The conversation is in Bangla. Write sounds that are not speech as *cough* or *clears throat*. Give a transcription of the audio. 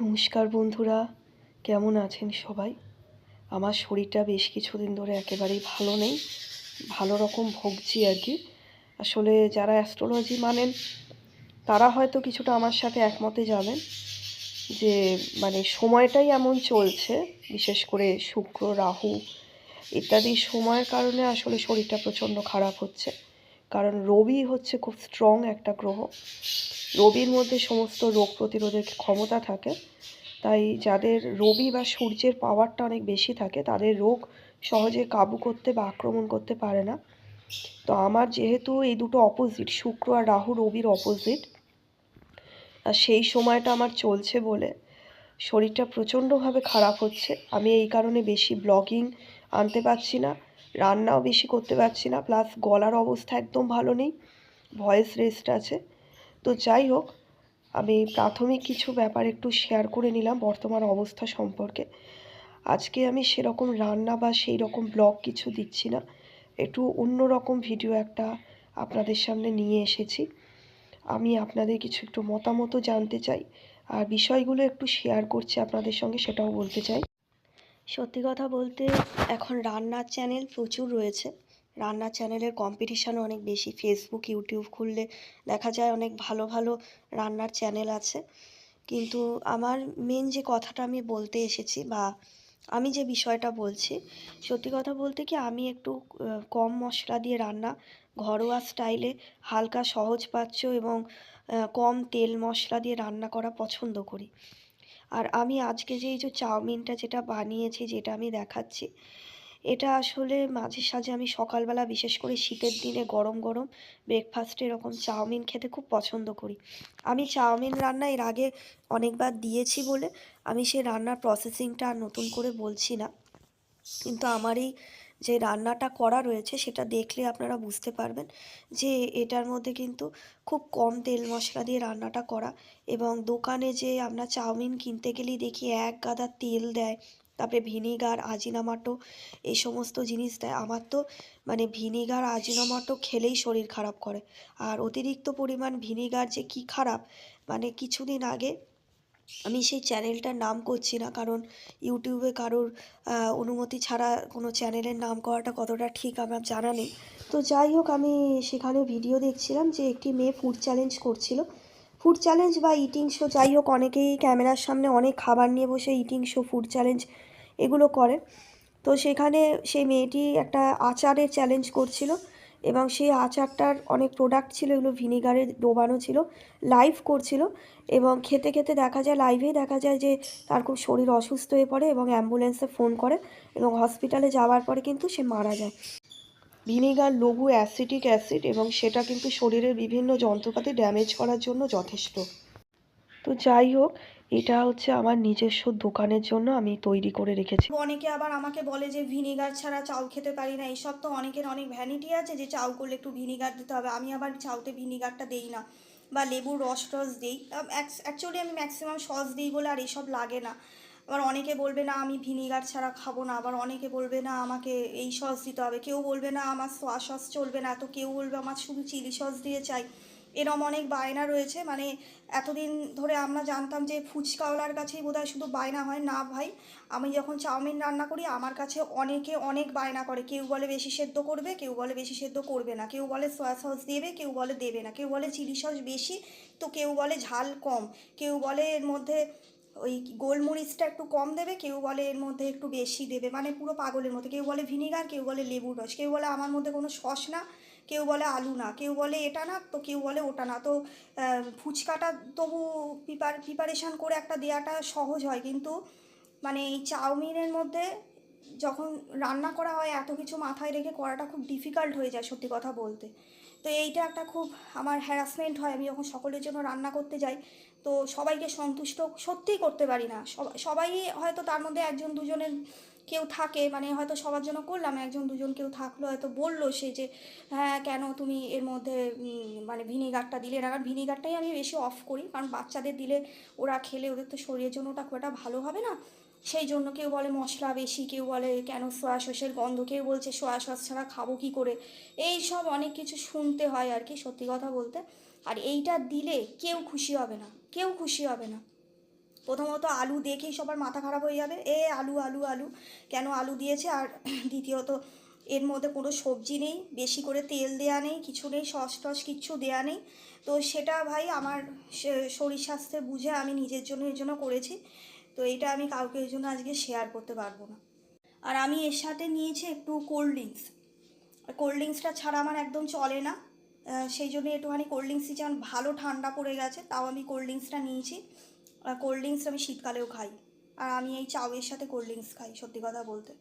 নমস্কার বন্ধুরা, কেমন আছেন সবাই? আমার শরীরটা বেশ কিছুদিন ধরে একেবারেই ভালো নেই, ভালো রকম ভুগছি আর কি। আসলে যারা অ্যাস্ট্রোলজি মানেন, তারা হয়তো কিছুটা আমার সাথে একমতে যাবেন যে মানে সময়টাই এমন চলছে, বিশেষ করে শুক্র, রাহু ইত্যাদি সময়ের কারণে আসলে শরীরটা প্রচণ্ড খারাপ হচ্ছে। কারণ রবি হচ্ছে খুব স্ট্রং একটা গ্রহ। রবির মধ্যে সমস্ত রোগ প্রতিরোধের ক্ষমতা থাকে। তাই যাদের রবি বা সূর্যের পাওয়ারটা অনেক বেশি থাকে, তাদের রোগ সহজে কাবু করতে বা আক্রমণ করতে পারে না। তো আমার যেহেতু এই দুটো অপোজিট শুক্র আর রাহু রবির অপোজিট আর সেই সময়টা আমার চলছে বলে শরীরটা প্রচণ্ডভাবে খারাপ হচ্ছে। আমি এই কারণে বেশি ব্লগিং আনতে পারছি না। রান্নাও বেশি করতে পারছি না প্লাস গলার অবস্থা একদম ভালো নেই ভয়েস রেস্ট আছে। তো যাই হোক, আমি প্রাথমিক কিছু ব্যাপার একটু শেয়ার করে নিলাম বর্তমান অবস্থা সম্পর্কে। আজকে আমি সেরকম রান্না বা সেই রকম ব্লগ কিছু দিচ্ছি না, একটু অন্য রকম ভিডিও একটা আপনাদের সামনে নিয়ে এসেছি। আমি আপনাদের কিছু একটু মতামতও জানতে চাই, আর বিষয়গুলো একটু শেয়ার করছি আপনাদের সঙ্গে, সেটাও বলতে চাই। সত্যি কথা বলতে এখন রান্নার চ্যানেল প্রচুর রয়েছে। রান্নার চ্যানেলের কম্পিটিশানও অনেক বেশি। ফেসবুক ইউটিউব খুললে দেখা যায় অনেক ভালো ভালো রান্নার চ্যানেল আছে। কিন্তু আমার মেন যে কথাটা আমি বলতে এসেছি বা আমি যে বিষয়টা বলছি, সত্যি কথা বলতে কি আমি একটু কম মশলা দিয়ে রান্না ঘরোয়া স্টাইলে হালকা সহজপাচ্য এবং কম তেল মশলা দিয়ে রান্না করা পছন্দ করি। আর আমি আজকে যে এই যে চাউমিনটা যেটা বানিয়েছি, যেটা আমি দেখাচ্ছি, এটা আসলে মাঝে সাঝে আমি সকালবেলা বিশেষ করে শীতের দিনে গরম গরম ব্রেকফাস্টে এরকম চাউমিন খেতে খুব পছন্দ করি। আমি চাউমিন রান্না এর আগে অনেকবার দিয়েছি বলে আমি সেই রান্নার প্রসেসিংটা আর নতুন করে বলছি না। কিন্তু আমার এই যে রান্নাটা করা রয়েছে সেটা দেখলে আপনারা বুঝতে পারবেন যে এটার মধ্যে কিন্তু খুব কম তেল মশলা দিয়ে রান্নাটা করা এবং দোকানে যে আমরা চাউমিন কিনতে গেলেই দেখি এক গাদা তেল দেয়, তারপরে ভিনিগার, আজিনামাটো এই সমস্ত জিনিস দেয়। আমার তো মানে ভিনিগার, আজিনামাটো খেলেই শরীর খারাপ করে। আর অতিরিক্ত পরিমাণ ভিনিগার যে কি খারাপ মানে কিছুদিন আগে আমি সেই চ্যানেলটার নাম করছি না, কারণ ইউটিউবে কারোর অনুমতি ছাড়া কোনো চ্যানেলের নাম করাটা কতটা ঠিক আমার জানা নেই। তো যাই হোক, আমি সেখানে ভিডিও দেখছিলাম যে একটি মেয়ে ফুড চ্যালেঞ্জ করছিল। ফুড চ্যালেঞ্জ বা ইটিং শো যাই হোক, অনেকেই ক্যামেরার সামনে অনেক খাবার নিয়ে বসে ইটিং শো ফুড চ্যালেঞ্জ এগুলো করে। তো সেখানে সেই মেয়েটি একটা আচারের চ্যালেঞ্জ করছিল। এবং সেই আচারটার অনেক প্রোডাক্ট ছিল, এগুলো ভিনিগারে ডোবানো ছিল লাইভ করছিল এবং খেতে খেতে দেখা যায় লাইভেই দেখা যায় যে তার খুব শরীর অসুস্থ হয়ে পড়ে এবং অ্যাম্বুলেন্সে ফোন করে এবং হসপিটালে যাওয়ার পরে কিন্তু সে মারা যায়। ভিনিগার লঘু অ্যাসিটিক অ্যাসিড এবং সেটা কিন্তু শরীরের বিভিন্ন যন্ত্রপাতি ড্যামেজ করার জন্য যথেষ্ট। তো যাই হোক এটা হচ্ছে আমার নিজস্ব দোকানের জন্য আমি তৈরি করে রেখেছি। অনেকে আবার আমাকে বলে যে ভিনিগার ছাড়া চাউ খেতে পারি না এইসব তো অনেকের অনেক ভ্যানিটি আছে যে চাউ করলে একটু ভিনিগার দিতে হবে, আমি আবার চাউতে ভিনিগারটা দেই না বা লেবুর রস টস দিই। অ্যাকচুয়ালি আমি ম্যাক্সিমাম সস দিই বলে আর এইসব লাগে না। আবার অনেকে বলবে, না, আমি ভিনিগার ছাড়া খাব না। আবার অনেকে বলবে, না, আমাকে এই সস দিতে হবে। কেউ বলবে, না, আমার সোয়া সস চলবে না। তো কেউ বলবে, আমার শুধু চিলি সস দিয়ে চাই। এরম অনেক বায়না রয়েছে মানে এতদিন ধরে আমরা জানতাম যে ফুচকাওয়ালার কাছেই বোধহয় শুধু বায়না হয় না ভাই আমি যখন চাউমিন রান্না করি আমার কাছে অনেকে অনেক বায়না করে কেউ বলে বেশি সেদ্ধ করবে কেউ বলে বেশি সেদ্ধ করবে না কেউ বলে সয়া সস দেবে কেউ বলে দেবে না কেউ বলে চিলি সস বেশি তো কেউ বলে ঝাল কম কেউ বলে এর মধ্যে ওই গোলমরিচটা একটু কম দেবে কেউ বলে এর মধ্যে একটু বেশি দেবে মানে পুরো পাগলের মতো কেউ বলে ভিনিগার কেউ বলে লেবুর রস কেউ বলে আমার মধ্যে কোনো সস না কেউ বলে আলু না, কেউ বলে এটা না, তো কেউ বলে ওটা না। তো ফুচকাটা তবু প্রিপার প্রিপারেশান করে একটা দেওয়াটা সহজ হয়। কিন্তু মানে এই চাউমিনের মধ্যে যখন রান্না করা হয়, এত কিছু মাথায় রেখে করাটা খুব ডিফিকাল্ট হয়ে যায় সত্যি কথা বলতে। তো এইটা একটা খুব আমার হ্যারাসমেন্ট হয়। আমি যখন সকলের জন্য রান্না করতে যাই, তো সবাইকে সন্তুষ্ট সত্যিই করতে পারি না। সব- সবাই হয়তো তার মধ্যে একজন দুজনের কেউ থাকে মানে হয়তো সবার জন্য করলাম, একজন দুজন কেউ থাকল, হয়তো বলল সে যে হ্যাঁ কেন তুমি এর মধ্যে মানে ভিনিগারটা দিলে না? কারণ ভিনিগারটাই আমি বেশি অফ করি, কারণ বাচ্চাদের দিলে ওরা খেলে, ওদের তো শরীরের জন্য ওটা খুব একটা ভালো হবে না। সেই জন্য কেউ বলে মশলা বেশি, কেউ বলে কেন সোয়া সসের গন্ধ, কেউ বলছে সোয়া সস ছাড়া খাব কী করে? এই সব অনেক কিছু শুনতে হয় আর কি, সত্যি কথা বলতে। আর এইটা দিলে কেউ খুশি হবে না, কেউ খুশি হবে না। প্রথমত আলু দেখেই সবার মাথা খারাপ হয়ে যাবে। এ আলু আলু আলু। কেন আলু দিয়েছে? আর *clears throat* দ্বিতীয়ত, এর মধ্যে কোনো সবজি নেই, বেশি করে তেল দেয়া নেই, কিছু নেই, সস টস কিচ্ছু দেয়া নেই। তো সেটা ভাই আমার শরীর স্বাস্থ্যের বুঝে আমি নিজের জন্য, এর জন্য করেছি। তো এটা আমি কাউকে এর জন্য আজকে শেয়ার করতে পারব না। আর আমি এর সাথে নিয়েছি একটু কোল্ড ড্রিঙ্কস কোল্ড ড্রিঙ্কসটা ছাড়া আমার একদম চলে না। সেই জন্য একটুখানি কোল্ড ড্রিঙ্কসই যেমন ভালো ঠান্ডা পড়ে গেছে, তাও আমি কোল্ড ড্রিঙ্কসটা নিয়েছি। কোল্ড ড্রিঙ্কস আমি শীতকালেও খাই। আর আমি এই চাউয়ের সাথে কোল্ড ড্রিঙ্কস খাই, সত্যি কথা বলতে।